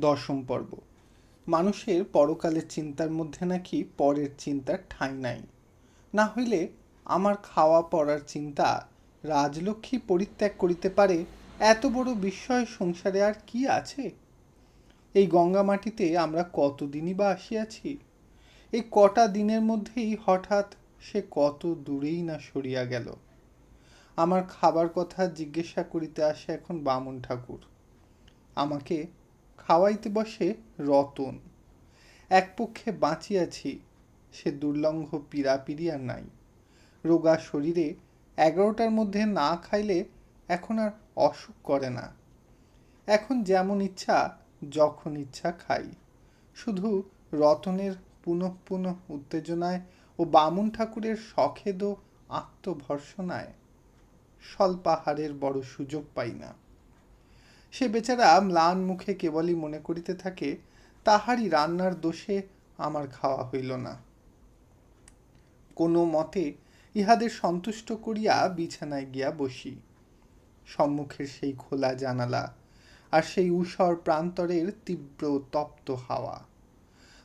দশম পর্ব। মানুষের পরকালের চিন্তার মধ্যে নাকি পরের চিন্তার ঠাঁই নাই। না হইলে আমার খাওয়া পড়ার চিন্তা রাজলক্ষ্মী পরিত্যাগ করিতে পারে, এত বড় বিস্ময় সংসারে আর কি আছে? এই গঙ্গা মাটিতে আমরা কতদিনই বা আসিয়াছি? এই কটা দিনের মধ্যেই হঠাৎ সে কত দূরেই না সরিয়া গেল। আমার খাবার কথা জিজ্ঞাসা করিতে আসে এখন বামুন ঠাকুর। আমাকে খাওয়াইতে বসে রতন। এক পক্ষে বাঁচিয়াছি, সে দুর্লঙ্ঘ পীড়াপিড়ি আর নাই। রোগা শরীরে এগারোটার মধ্যে না খাইলে এখন আর অসুখ করে না। এখন যেমন ইচ্ছা, যখন ইচ্ছা খাই। শুধু রতনের পুনঃ পুনঃ উত্তেজনায় ও বামুন ঠাকুরের শখেদ আত্মভর্ষণায় স্বল্পাহারের বড় সুযোগ পাই না। সে বেচারা ম্লান মুখে কেবলই মনে করিতে থাকে, তাহারই রান্নার দোষে আমার খাওয়া হইল না। কোনো মতে ইহাদের সন্তুষ্ট করিয়া বিছানায় গিয়া বসি। সম্মুখের সেই খোলা জানালা আর সেই ঊষর প্রান্তরের তীব্র তপ্ত হাওয়া।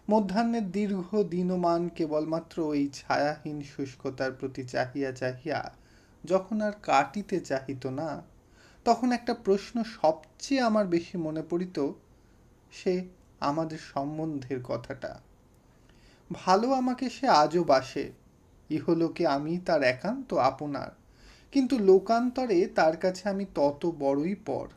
মধ্যাহ্নের দীর্ঘ দিনমান কেবলমাত্র এই ছায়াহীন শুষ্কতার প্রতি চাহিয়া চাহিয়া যখন আর কাটিতে চাহিত না তখন একটা প্রশ্ন সবচেয়ে আমার বেশি মনে পড়িত, সে আমাদের সম্বন্ধের কথাটা। ভালো আমাকে সে আজও বাসে, ইহলোকে আমি তার একান্ত আপনার, কিন্তু লোকান্তরে তার কাছে আমি তত বড়ই পর।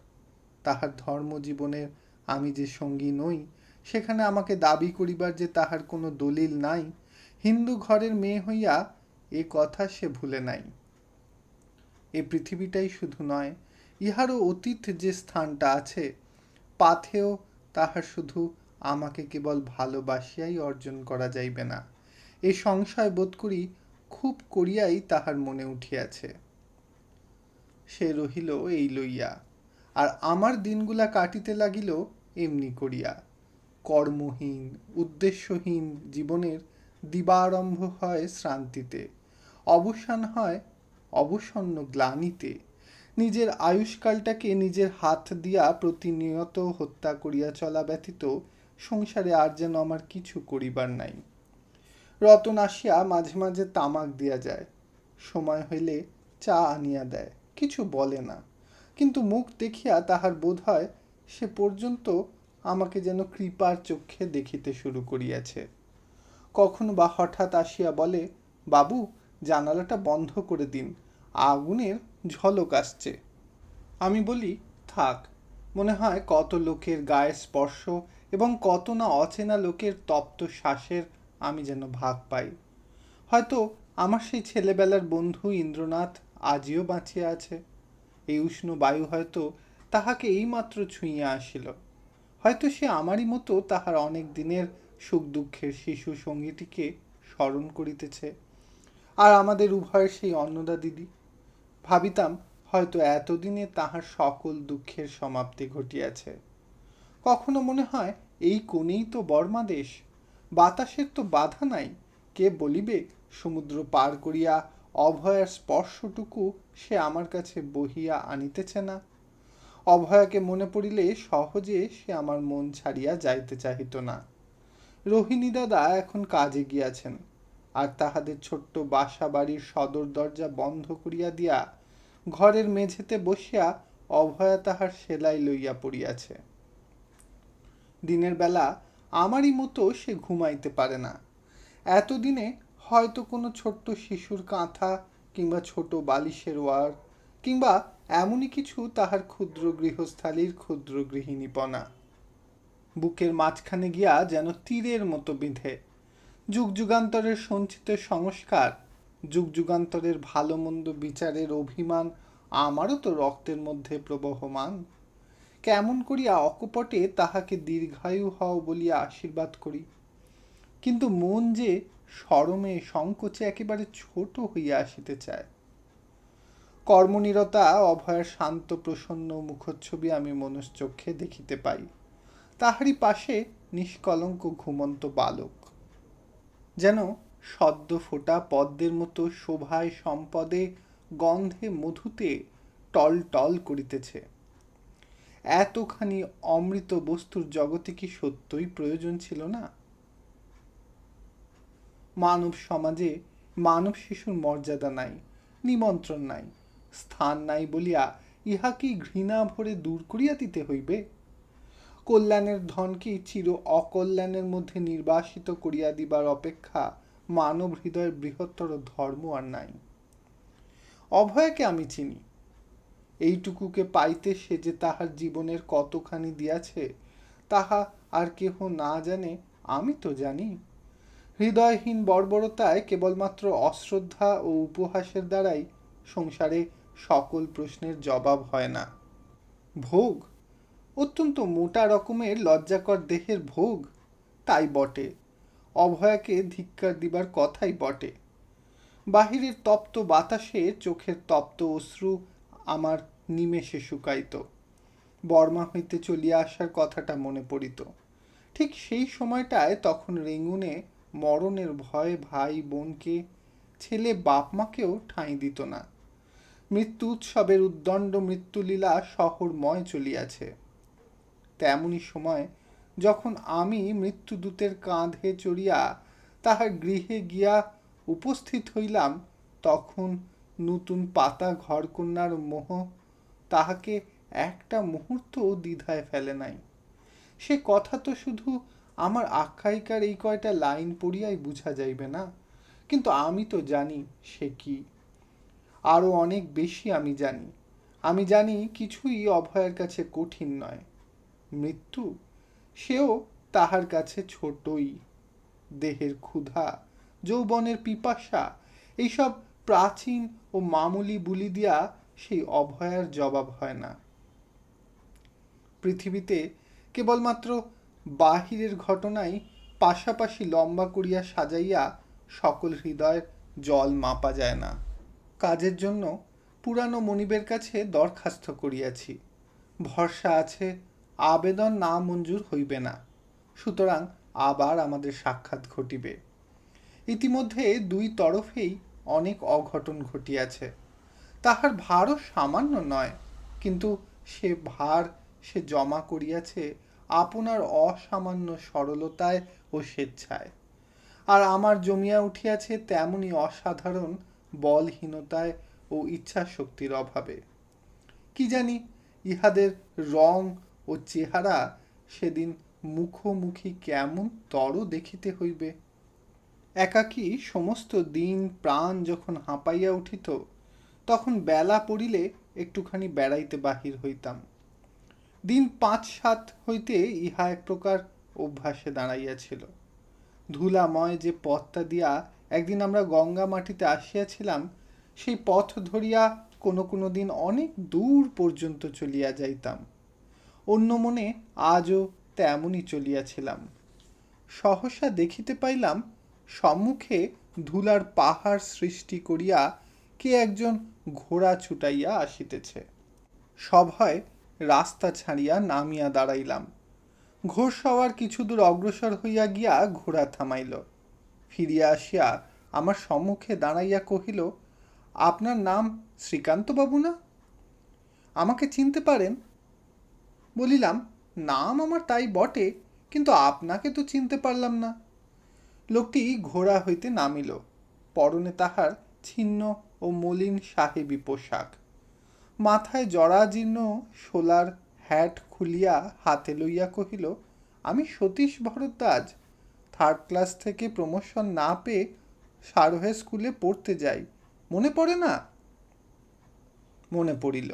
তাহার ধর্মজীবনের আমি যে সঙ্গী নই, সেখানে আমাকে দাবি করিবার যে তাহার কোনো দলিল নাই, হিন্দু ঘরের মেয়ে হইয়া এ কথা সে ভুলে নাই। এ পৃথিবীটাই শুধু নয় ইহারও অতীত যে স্থানটা আছে পাথেও তাহার শুধু আমাকে কেবল ভালোবাসিয়াই অর্জন করা যাইবে না। এ সংশয় বোধ করি খুব করিয়াই তাহার মনে উঠিয়াছে। সে রহিল এই লইয়া, আর আমার দিনগুলা কাটিতে লাগিল এমনি করিয়া। কর্মহীন, উদ্দেশ্যহীন জীবনের দিবারম্ভ হয় শ্রান্তিতে, অবসান হয় অবসন্ন গ্লানিতে। নিজের আয়ুষ্কালটাকে নিজের হাত দিয়া প্রতিনিয়ত হত্যা করিয়া চলা ব্যতীত সংসারে আর যেন আমার কিছু করিবার নাই। রতন আসিয়া মাঝে মাঝে তামাক দিয়া যায়। সময় হইলে চা আনিয়া দেয়, কিছু বলে না। কিন্তু মুখ দেখিয়া তাহার বোধ হয় সে পর্যন্ত আমাকে যেন কৃপার চক্ষে দেখিতে শুরু করিয়াছে। কখনো বা হঠাৎ আসিয়া বলে, বাবু, জানালাটা বন্ধ করে দিন। আগুনের ঝলক আসছে। আমি বলি, থাক, মনে হয় কত লোকের গায়ে স্পর্শ এবং কত না অচেনা লোকের তপ্ত শ্বাসের আমি যেন ভাগ পাই। হয়তো আমার সেই ছেলেবেলার বন্ধু ইন্দ্রনাথ আজিও বাঁচিয়া আছে। এই উষ্ণ বায়ু হয়তো তাহাকে এইমাত্র ছুঁইয়া আসিল। হয়তো সে আমারই মতো তাহার অনেক দিনের সুখ দুঃখের শিশু সঙ্গীটিকে স্মরণ করিতেছে। আর আমাদের উভয়ের সেই অন্নদা দিদি ভাবিতাম হয়তো এতদিনে তাহার সকল দুঃখের সমাপ্তি ঘটিয়াছে। কখনো মনে হয় এই কোণেই তো বর্মা দেশ বাতাসের তো বাধা নাই। কে বলিবে সমুদ্র পার করিয়া অভয়ার স্পর্শটুকু সে আমার কাছে বহিয়া আনিতেছে না। অভয়াকে মনে পড়িলে সহজে সে আমার মন ছাড়িয়া যাইতে চাহিত না। রোহিণী দাদা এখন কাজে গিয়াছেন। আর তাহাদের ছোট্ট বাসা বাড়ির সদর দরজা বন্ধ করিয়া দিয়া ঘরের মেঝেতে বসিয়া অভয়া তাহার সেলাই লইয়া পড়িয়াছে। দিনের বেলা আমারই মতো সে ঘুমাইতে পারে না। এতদিনে হয়তো কোনো ছোট্ট শিশুর কাঁথা কিংবা ছোট বালিশের ওয়ার কিংবা এমনই কিছু তাহার ক্ষুদ্র গৃহস্থালীর ক্ষুদ্র গৃহিণীপনা। বুকের মাঝখানে গিয়া যেন তীরের মতো বিঁধে। যুগ যুগান্তরের সঞ্চিত সংস্কার যুগ যুগান্তরের ভালো মন্দ বিচারের অভিমান আমারও তো রক্তের মধ্যে প্রবহমান। কেমন করিয়া অকপটে তাহাকে দীর্ঘায়ু হও বলিয়া আশীর্বাদ করি। কিন্তু মন যে সরমে সংকোচে একেবারে ছোট হইয়া আসিতে চায়। কর্মনিরতা, অভয়ের শান্ত, প্রসন্ন মুখচ্ছবি আমি মনুষ্যক্ষে দেখিতে পাই। তাহারই পাশে নিষ্কলঙ্ক ঘুমন্ত বালক। যেন সদ্য ফোটা পদ্মের মতো শোভায় সম্পদে গন্ধে মধুতে টল টল করিতেছে। এতখানি অমৃত বস্তুর জগতে কি সত্যই প্রয়োজন ছিল না? মানব সমাজে মানব শিশুর মর্যাদা নাই, নিমন্ত্রণ নাই, স্থান নাই বলিয়া ইহা কি ঘৃণা ভরে দূর করিয়া দিতে হইবে? কল্যাণের ধনকে চির অকল্যাণের মধ্যে নির্বাসিত করিয়া দিবার অপেক্ষা মানব হৃদয়ের বৃহত্তর ধর্ম আর নাই। অভয়কে আমি চিনি। এইটুকুকে পাইতে সে যে তাহার জীবনের কতখানি দিয়াছে, তাহা আর কেহ না জানে, আমি তো জানি। হৃদয়হীন বর্বরতায় কেবলমাত্র অশ্রদ্ধা ও উপহাসের দ্বারাই সংসারে সকল প্রশ্নের জবাব হয় না। ভোগ, অত্যন্ত মোটা রকমের লজ্জাকর দেহের ভোগ, তাই বটে। অভয়াকে ধিক্কার দিবার কথাই বটে। বাহিরের তপ্ত বাতাসে চোখের তপ্ত অশ্রু আমার নিমেষে শুকাইত। বর্মা হইতে চলিয়া আসার কথাটা মনে পড়িত। ঠিক সেই সময়টায় তখন রেঙ্গুনে মরণের ভয়ে ভাই বোনকে, ছেলে বাপ মাকেও ঠাঁই দিত না। মৃত্যু উৎসবের উদ্দণ্ড মৃত্যুলীলা শহরময় চলিয়াছে। তেমনই সময় যখন আমি মৃত্যুদূতের কাঁধে চড়িয়া তাহার গৃহে গিয়া উপস্থিত হইলাম, তখন নতুন পাতা ঘরকন্যার মোহ তাহাকে একটা মুহূর্ত দ্বিধায় ফেলে নাই। সে কথা তো শুধু আমার আখ্যায়িকার এই কয়টা লাইন পড়িয়াই বুঝা যাইবে না, কিন্তু আমি তো জানি সে কি। আরও অনেক বেশি আমি জানি। আমি জানি কিছুই অভয়ের কাছে কঠিন নয়। মৃত্যু সেও তাহার কাছে ছোটই, দেহের ক্ষুধা, যৌবনের পিপাসা, এইসব প্রাচীন ও মামুলি বুলি দিয়া সেই অভয়ার জবাব হয় না। পৃথিবীতে কেবলমাত্র বাহিরের ঘটনাই পাশাপাশি লম্বা করিয়া সাজাইয়া সকল হৃদয়ের জল মাপা যায় না। কাজের জন্য পুরানো মনিবের কাছে দরখাস্ত করিয়াছি। ভরসা আছে আবেদন না মঞ্জুর হইবে না। সুতরাং আবার আমাদের সাক্ষাৎ ঘটিবে। ইতিমধ্যে দুই তরফেই অনেক অঘটন ঘটিয়াছে। তাহার ভারও সামান্য নয়, কিন্তু সে ভার সে জমা করিয়াছে আপনার অসামান্য সরলতায় ও স্বেচ্ছায়। আর আমার জমিয়া উঠিয়াছে তেমনি অসাধারণ বলহীনতায় ও ইচ্ছা শক্তির অভাবে। কি জানি ইহাদের রং ও চেহারা সেদিন মুখোমুখি কেমন তর দেখিতে হইবে। একাকী সমস্ত দিন প্রাণ যখন হাঁপাইয়া উঠিত, তখন বেলা পড়িলে একটুখানি বেড়াইতে বাহির হইতাম। দিন পাঁচ সাত হইতে ইহা এক প্রকার অভ্যাসে দাঁড়াইয়াছিল ধুলাময় যে পথটা দিয়া একদিন আমরা গঙ্গা মাটিতে আসিয়াছিলাম, সেই পথ ধরিয়া কোনো কোনো দিন অনেক দূর পর্যন্ত চলিয়া যাইতাম। অন্য মনে আজও তেমনই চলিয়াছিলাম। সহসা দেখিতে পাইলাম সম্মুখে ধুলার পাহাড় সৃষ্টি করিয়া কে একজন ঘোড়া ছুটাইয়া আসিতেছে। সভায় রাস্তা ছাড়িয়া নামিয়া দাঁড়াইলাম। ঘোষ হওয়ার কিছু দূর অগ্রসর হইয়া গিয়া ঘোড়া থামাইল। ফিরিয়া আসিয়া আমার সম্মুখে দাঁড়াইয়া কহিল, আপনার নাম শ্রীকান্তবাবু না? আমাকে চিনতে পারেন? বলিলাম, নাম আমার তাই বটে, কিন্তু আপনাকে তো চিনতে পারলাম না। লোকটি ঘোড়া হইতে নামিল। পরনে তাহার ছিন্ন ও মলিন সাহেবী পোশাক। মাথায় জরাজীর্ণ শোলার হ্যাট খুলিয়া হাতে লইয়া কহিল, আমি সতীশ ভরদ্বাজ। থার্ড ক্লাস থেকে প্রমোশন না পেয়ে সারোহে স্কুলে পড়তে যাই। মনে পড়ে না? মনে পড়িল।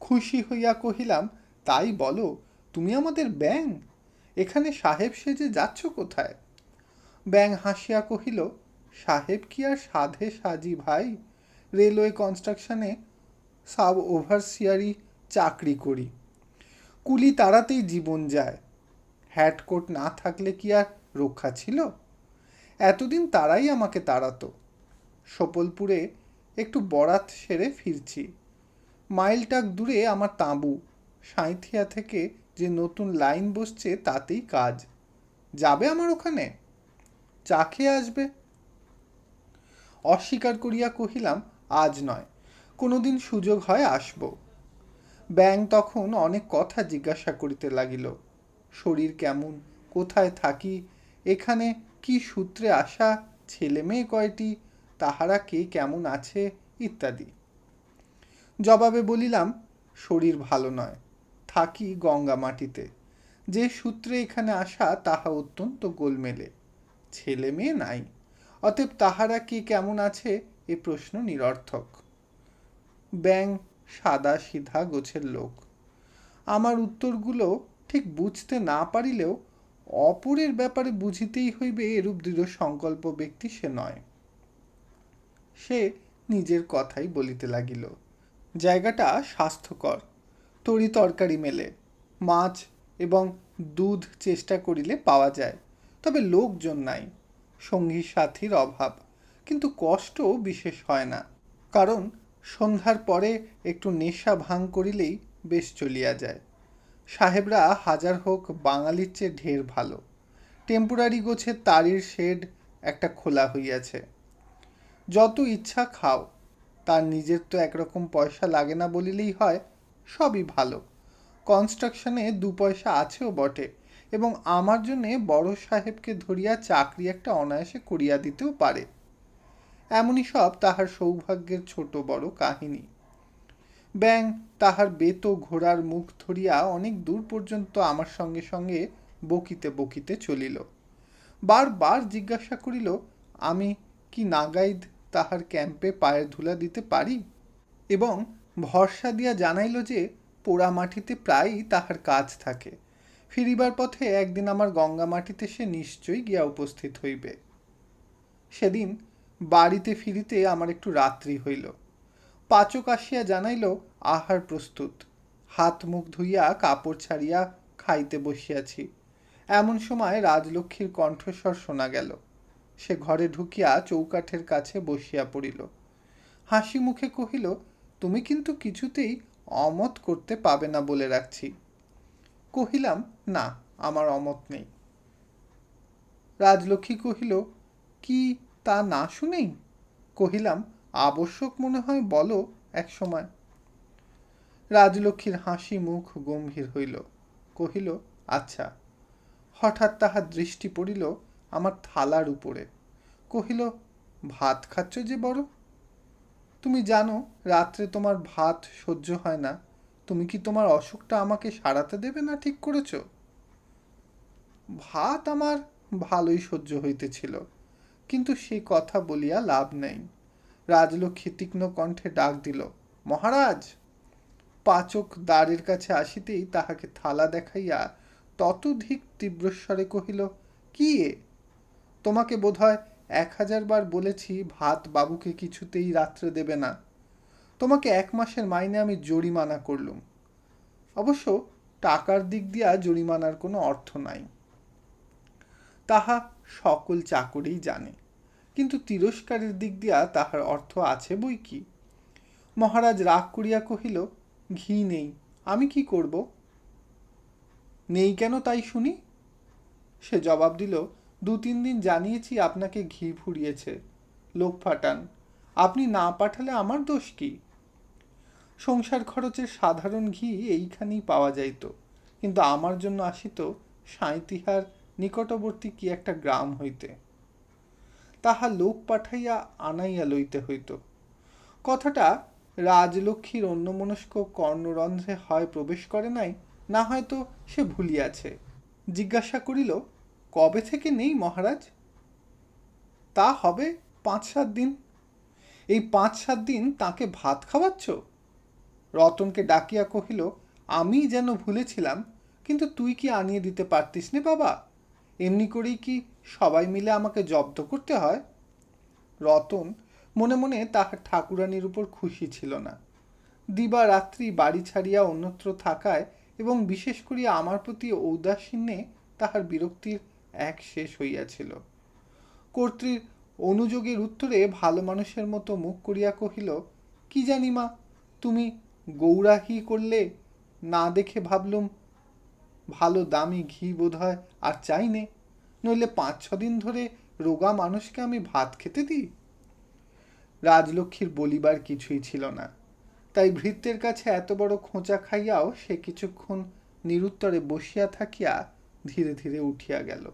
খুশি হইয়া কহিলাম তাই বলো, তুমি আমাদের ব্যাং? এখানে সাহেব সেজে যাচ্ছ কোথায়? ব্যাং হাসিয়া কহিল, সাহেব কি আর সাধে সাজি ভাই? রেলওয়ে কনস্ট্রাকশনে সাব ওভারসিয়ারি চাকরি করি। কুলি তাড়াতেই জীবন যায়। হ্যাটকোট না থাকলে কি আর রক্ষা ছিল? এতদিন তারাই আমাকে তাড়াতো। সপলপুরে একটু বরাত সেরে ফিরছি। মাইলটাক দূরে আমার তাঁবু। সাঁইথিয়া থেকে যে নতুন লাইন বসছে তাতেই কাজ। যাবে আমার ওখানে? চা খেয়ে আসবে? অস্বীকার করিয়া কহিলাম, আজ নয়, কোনোদিন সুযোগ হয় আসব। ব্যাং তখন অনেক কথা জিজ্ঞাসা করিতে লাগিল, শরীর কেমন, কোথায় থাকি, এখানে কি সূত্রে আসা, ছেলে মেয়ে কয়টি, তাহারা কে কেমন আছে, ইত্যাদি। জবাবে বলিলাম, শরীর ভালো নয়। থাকি গঙ্গা মাটিতে। যে সূত্রে এখানে আসা, তাহা অত্যন্ত গোলমেলে। ছেলে মেয়ে নাই। অতএব তাহারা কি কেমন আছে, এ প্রশ্ন নিরর্থক। ব্যাং সাদা সিধা গোছের লোক। আমার উত্তরগুলো ঠিক বুঝতে না পারিলেও অপরের ব্যাপারে বুঝিতেই হইবে এরূপ দৃঢ় সংকল্প ব্যক্তি সে নয়। সে নিজের কথাই বলিতে লাগিল। জায়গাটা স্বাস্থ্যকর। তরি তরকারি মেলে, মাছ এবং দুধ চেষ্টা করিলে পাওয়া যায়। তবে লোকজন নাই, সঙ্গী সাথীর অভাব। কিন্তু কষ্ট বিশেষ হয় না, কারণ সন্ধ্যার পরে একটু নেশা ভাঙ করিলেই বেশ চলিয়া যায়। সাহেবরা হাজার হোক বাঙালির চেয়ে ঢের ভালো। টেম্পোরারি গোছের তারির শেড একটা খোলা হইয়াছে। যত ইচ্ছা খাও, তার নিজের তো একরকম পয়সা লাগে না বলিলেই হয় সবই ভালো। কনস্ট্রাকশনে দু পয়সা আছেও বটে এবং আমার জন্যে বড় সাহেবকে ধরিয়া চাকরি একটা অনায়াসে করিয়া দিতেও পারে। এমনই সব তাহার সৌভাগ্যের ছোট বড় কাহিনী। ব্যাং, তাহার বেত ঘোড়ার মুখ ধরিয়া অনেক দূর পর্যন্ত আমার সঙ্গে সঙ্গে বকিতে বকিতে চলিল। বারবার জিজ্ঞাসা করিল, আমি কি নাগাইদ তাহার ক্যাম্পে পায়ের ধুলা দিতে পারি? এবং ভরসা দিয়া জানাইল যে পোড়া মাটিতে প্রায়ই তাহার কাজ থাকে। ফিরিবার পথে একদিন আমার গঙ্গা মাটিতে সে নিশ্চয়ই গিয়া উপস্থিত হইবে। সেদিন বাড়িতে ফিরিতে আমার একটু রাত্রি হইল। পাচক আসিয়া জানাইল, আহার প্রস্তুত। হাত মুখ ধুইয়া কাপড় ছাড়িয়া খাইতে বসিয়াছি। এমন সময় রাজলক্ষ্মীর কণ্ঠস্বর শোনা গেল। সে ঘরে ঢুকিয়া চৌকাঠের কাছে বসিয়া পড়িল। হাসি মুখে কহিল তুমি কিন্তু কিছুতেই অমত করতে পাবে না বলে রাখছি। কহিলাম, না, আমার অমত নেই। রাজলক্ষ্মী কহিল, কি তা না শুনেই? কহিলাম, আবশ্যক মনে হয় বলো এক সময়। রাজলক্ষ্মীর হাসি মুখ গম্ভীর হইল। কহিল আচ্ছা। হঠাৎ তাহার দৃষ্টি পড়িল আমার থালার উপরে। কহিল, ভাত খাচ্ছ যে বড়? তুমি জানো, রাত্রে তোমার ভাত সহ্য হয় না। তুমি কি তোমার অসুখটা আমাকে সারাতে দেবে না ঠিক করেছ? ভাত আমার ভালোই সহ্য হইতেছিল, কিন্তু সে কথা বলিয়া লাভ নেই। রাজলক্ষ্মী তীক্ষ্ণ কণ্ঠে ডাক দিল, মহারাজ! পাচক দ্বারের কাছে আসিতেই তাহাকে থালা দেখাইয়া ততধিক তীব্রস্বরে কহিল, কি এ? তোমাকে বোধহয় এক হাজার বার বলেছি, ভাত বাবুকে কিছুতেই রাত্রে দেবে না। তোমাকে এক মাসের মাইনে আমি জরিমানা করলুম। অবশ্য টাকার দিক দিয়া জরিমানার কোনো অর্থ নাই। তাহা সকল চাকরেই জানে, কিন্তু তিরস্কারের দিক দিয়া তাহার অর্থ আছে বই কি? মহারাজ রাগ করিয়া কহিল, ঘি নেই, আমি কি করব? নেই কেন তাই শুনি? সে জবাব দিল দু তিন দিন জানিয়েছি আপনাকে ঘি ফুরিয়েছে। লোক ফাটান। আপনি না পাঠালে আমার দোষ কি? সংসার খরচের সাধারণ ঘি এইখানেই পাওয়া যাইত। কিন্তু আমার জন্য আসিত সাঁইতিহার নিকটবর্তী কি একটা গ্রাম হইতে। তাহা লোক পাঠাইয়া আনাইয়া লইতে হইত। কথাটা রাজলক্ষ্মীর অন্যমনস্ক কর্ণরন্ধ্রে হয় প্রবেশ করে নাই, না হয়তো সে ভুলিয়াছে। জিজ্ঞাসা করিল কবে থেকে নেই মহারাজ? তা হবে পাঁচ সাত দিন। এই পাঁচ সাত দিন তাকে ভাত খাওয়াচ্ছ? রতনকে ডাকিয়া কহিল, আমি যেন ভুলেছিলাম, কিন্তু তুই কি আনিয়ে দিতে পারতিস নে বাবা? এমনি করেই কি সবাই মিলে আমাকে জব্দ করতে হয়? রতন মনে মনে তাহার ঠাকুরানির উপর খুশি ছিল না। দিবা রাত্রি বাড়ি ছাড়িয়া অন্যত্র থাকায় এবং বিশেষ করিয়া আমার প্রতি ঔদাসীন্যে তাহার বিরক্তির এক শেষ হইয়াছিল। কর্ত্রীর অনুযোগের উত্তরে ভালো মানুষের মতো মুখ করিয়া কহিল, কি জানি মা, তুমি গৌরাহি করলে না দেখে ভাবলুম, ভালো দামি ঘি বোধ হয় আর চাই নে, নইলে পাঁচ ছ দিন ধরে রোগা মানুষকে আমি ভাত খেতে দিই? রাজলক্ষ্মীর বলিবার কিছুই ছিল না। তাই ভৃত্যের কাছে এত বড় খোঁচা খাইয়াও সে কিছুক্ষণ নিরুত্তরে বসিয়া থাকিয়া ধীরে ধীরে উঠিয়া গেল।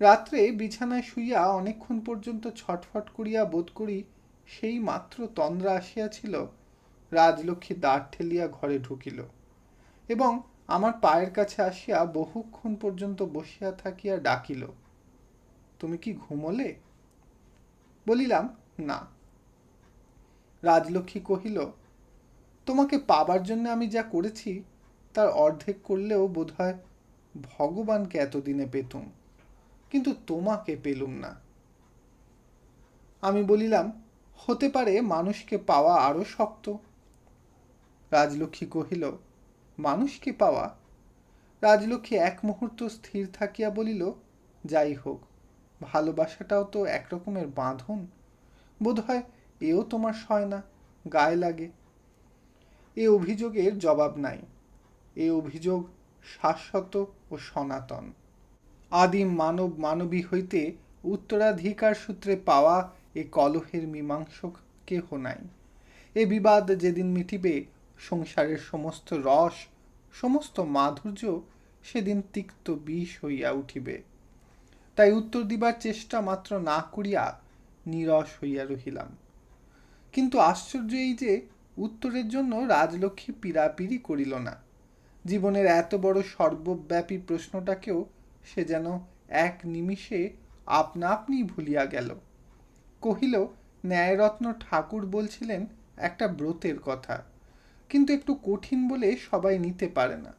রাত্রে বিছানায় শুইয়া অনেকক্ষণ পর্যন্ত ছটফট করিয়া বোধ করি সেই মাত্র তন্দ্রা আসিয়াছিল, রাজলক্ষ্মী দ্বার ঠেলিয়া ঘরে ঢুকিল এবং আমার পায়ের কাছে আসিয়া বহুক্ষণ পর্যন্ত বসিয়া থাকিয়া ডাকিল, তুমি কি ঘুমলে? বলিলাম, না। রাজলক্ষ্মী কহিল, তোমাকে পাবার জন্য আমি যা করেছি, তার অর্ধেক করলেও বোধহয় ভগবানকে এতদিনে পেতুম। কিন্তু তোমাকে পেলুম না। আমি বলিলাম, হতে পারে মানুষকে পাওয়া আরও শক্ত। রাজলক্ষ্মী কহিল, মানুষকে পাওয়া? রাজলক্ষ্মী এক মুহূর্ত স্থির থাকিয়া বলিল, যাই হোক, ভালোবাসাটাও তো একরকমের বাঁধন। বোধহয় এও তোমার সয় না, গায়ে লাগে। এ অভিযোগের জবাব নাই। এ অভিযোগ শাশ্বত ও সনাতন। আদিম মানব মানবী হইতে উত্তরাধিকার সূত্রে পাওয়া এ কলহের মীমাংসক কেহ নাই। এ বিবাদ যেদিন মিটিবে, সংসারের সমস্ত রস, সমস্ত মাধুর্য সেদিন তিক্ত বিষ হইয়া উঠিবে। তাই উত্তর দিবার চেষ্টা মাত্র না করিয়া নিরস হইয়া রহিলাম। কিন্তু আশ্চর্য এই যে, উত্তরের জন্য রাজলক্ষ্মী পীড়াপিড়ি করিল না। জীবনের এত বড় সর্বব্যাপী প্রশ্নটাকেও সে যেন এক নিমিষে আপনা আপনি ভুলিয়া গেল। কহিল, ন্যায়রত্ন ঠাকুর বলছিলেন একটা ব্রতের কথা। কিন্তু একটু কঠিন বলে সবাই নিতে পারে না।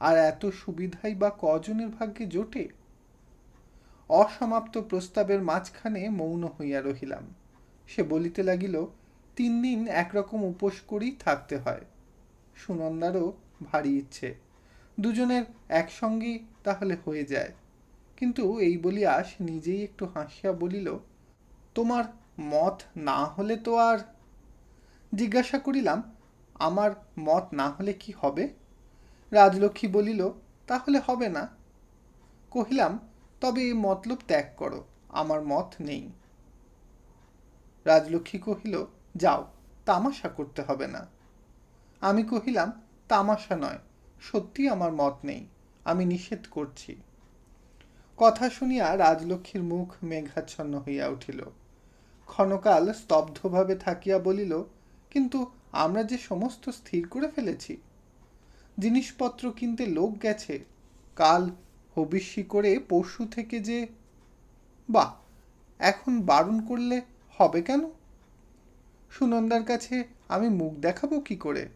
আর এত সুবিধাই বা কজনের ভাগ্যে জোটে? অসমাপ্ত প্রস্তাবের মাঝখানে মৌন হইয়া রহিলাম। সে বলিতে লাগিল, তিন দিন একরকম উপোস করেই থাকতে হয়। সুনন্দারও ভারী ইচ্ছে। দুজনের একসঙ্গেই তাহলে হয়ে যায়। কিন্তু এই বলিয়া সে নিজেই একটু হাসিয়া বলিল, তোমার মত না হলে তো আর জিজ্ঞাসা করিলাম, আমার মত না হলে কি হবে? রাজলক্ষ্মী বলিল, তাহলে হবে না। কহিলাম, তবে এই মতলব ত্যাগ করো, আমার মত নেই। রাজলক্ষ্মী কহিল, যাও, তামাশা করতে হবে না। আমি কহিলাম, তামাশা নয় সত্যি আমার মত নেই। আমি নিষেধ করছি। কথা শুনিয়া রাজলক্ষ্মীর মুখ মেঘাচ্ছন্ন হইয়া উঠিল। ক্ষণকাল স্তব্ধভাবে থাকিয়া বলিল, কিন্তু আমরা যে সমস্ত স্থির করে ফেলেছি, জিনিসপত্র কিনতে লোক গেছে, কাল হবিষ্যি করে পরশু থেকে যে বা এখন বারণ করলে হবে কেন? সুনন্দার কাছে আমি মুখ দেখাবো কি করে?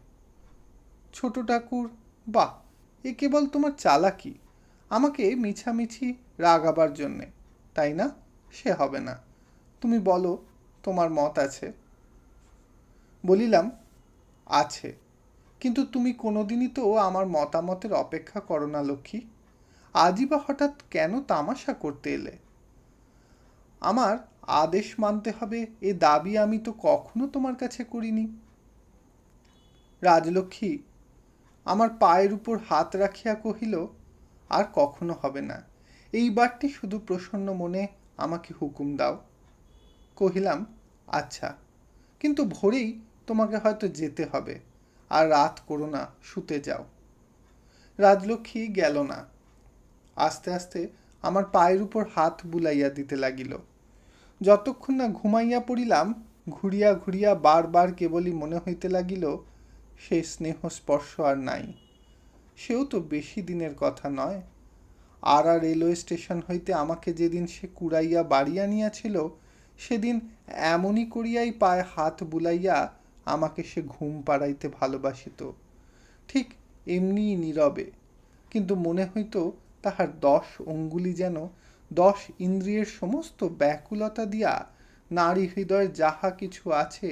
ছোট ঠাকুর, বাহ! এ কেবল তোমার চালাকি। আমাকে মিছামিছি রাগাবার জন্যে। তাই না? সে হবে না। তুমি বলো, তোমার মত আছে? বলিলাম, আছে। কিন্তু তুমি কোনোদিনই তো আমার মতামতের অপেক্ষা করো না, লক্ষ্মী। আজই বা হঠাৎ কেন তামাশা করতে এলে? আমার আদেশ মানতে হবে, এ দাবি আমি তো কখনো তোমার কাছে করিনি। রাজলক্ষ্মী আমার পায়ের উপর হাত রাখিয়া কহিল, আর কখনো হবে না। এইবারটি শুধু প্রসন্ন মনে আমাকে হুকুম দাও। কহিলাম আচ্ছা। কিন্তু ভোরেই তোমাকে হয়তো যেতে হবে, আর রাত করো না, শুতে যাও। রাজলক্ষ্মী গেল না। আস্তে আস্তে আমার পায়ের উপর হাত বুলাইয়া দিতে লাগিল। যতক্ষণ না ঘুমাইয়া পড়িলাম, ঘুরিয়া ঘুরিয়া বারবার কেবলই মনে হইতে লাগিল সে স্নেহ স্পর্শ আর নাই। সেও তো বেশি দিনের কথা নয়। আর আর রেলওয়ে স্টেশন হইতে আমাকে যেদিন সে কুড়াইয়া বাড়ি আনিয়াছিল, সেদিন এমনই করিয়াই পায়ে হাত বুলাইয়া আমাকে সে ঘুম পাড়াইতে ভালোবাসিত। ঠিক এমনি নীরবে, কিন্তু মনে হইত তাহার দশ অঙ্গুলি যেন দশ ইন্দ্রিয়ের সমস্ত ব্যাকুলতা দিয়া নারী হৃদয়ে যাহা কিছু আছে,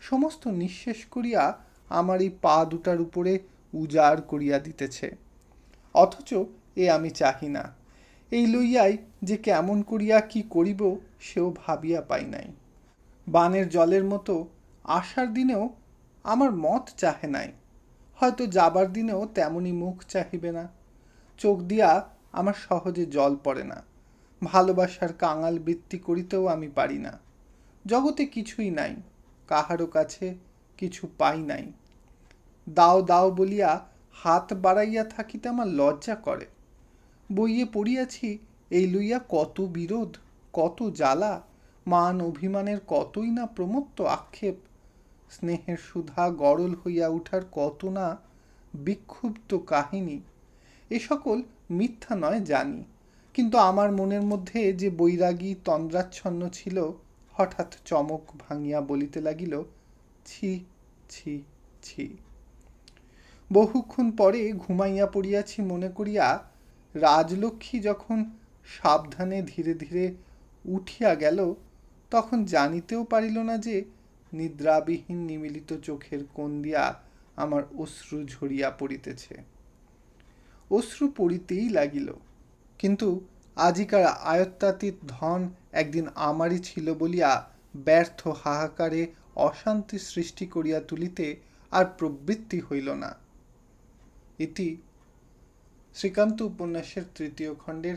সমস্ত নিঃশেষ করিয়া আমার এই পা দুটার উপরে উজাড় করিয়া দিতেছে। অথচ এ আমি চাহি না। এই লইয়াই যে কেমন করিয়া কি করিব, সেও ভাবিয়া পাই নাই। বানের জলের মতো আসার দিনেও আমার মত চাহে নাই। হয়তো যাবার দিনেও তেমনি মুখ চাহিবে না। চোখ দিয়া আমার সহজে জল পড়ে না। ভালোবাসার কাঙাল বৃত্তি করিতেও আমি পারি না। জগতে কিছুই নাই, কাহারও কাছে কিছু পাই নাই। দাও দাও বলিয়া হাত বাড়াইয়া থাকিতে আমার লজ্জা করে। বইয়ে পড়িয়াছি, এই লইয়া কত বিরোধ, কত জ্বালা, মান অভিমানের কতই না প্রমত্ত আক্ষেপ। স্নেহের সুধা গরল হইয়া উঠার কত না বিক্ষুব্ধ কাহিনী। এ সকল মিথ্যা নয় জানি, কিন্তু আমার মনের মধ্যে যে বৈরাগী তন্দ্রাচ্ছন্ন ছিল, হঠাৎ চমক ভাঙিয়া বলিতে লাগিল, ছি ছি ছি। বহুক্ষণ পরে ঘুমাইয়া পড়িয়াছি মনে করিয়া রাজলক্ষ্মী যখন সাবধানে ধীরে ধীরে উঠিয়া গেল, তখন জানিতেও পারিল না যে নিদ্রাবিহীন নিমিলিত চোখের কোণ দিয়া আমার অশ্রু ঝরিয়া পড়িতেছে। অশ্রু পড়িতেই লাগিল, কিন্তু আজিকার আয়ত্তাতীত ধন একদিন আমারই ছিল বলিয়া ব্যর্থ হাহাকারে অশান্তি সৃষ্টি করিয়া তুলিতে আর প্রবৃত্তি হইল না। এটি শ্রীকান্ত উপন্যাসের তৃতীয় খণ্ডের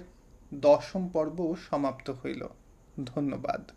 দশম পর্ব সমাপ্ত হইল। ধন্যবাদ।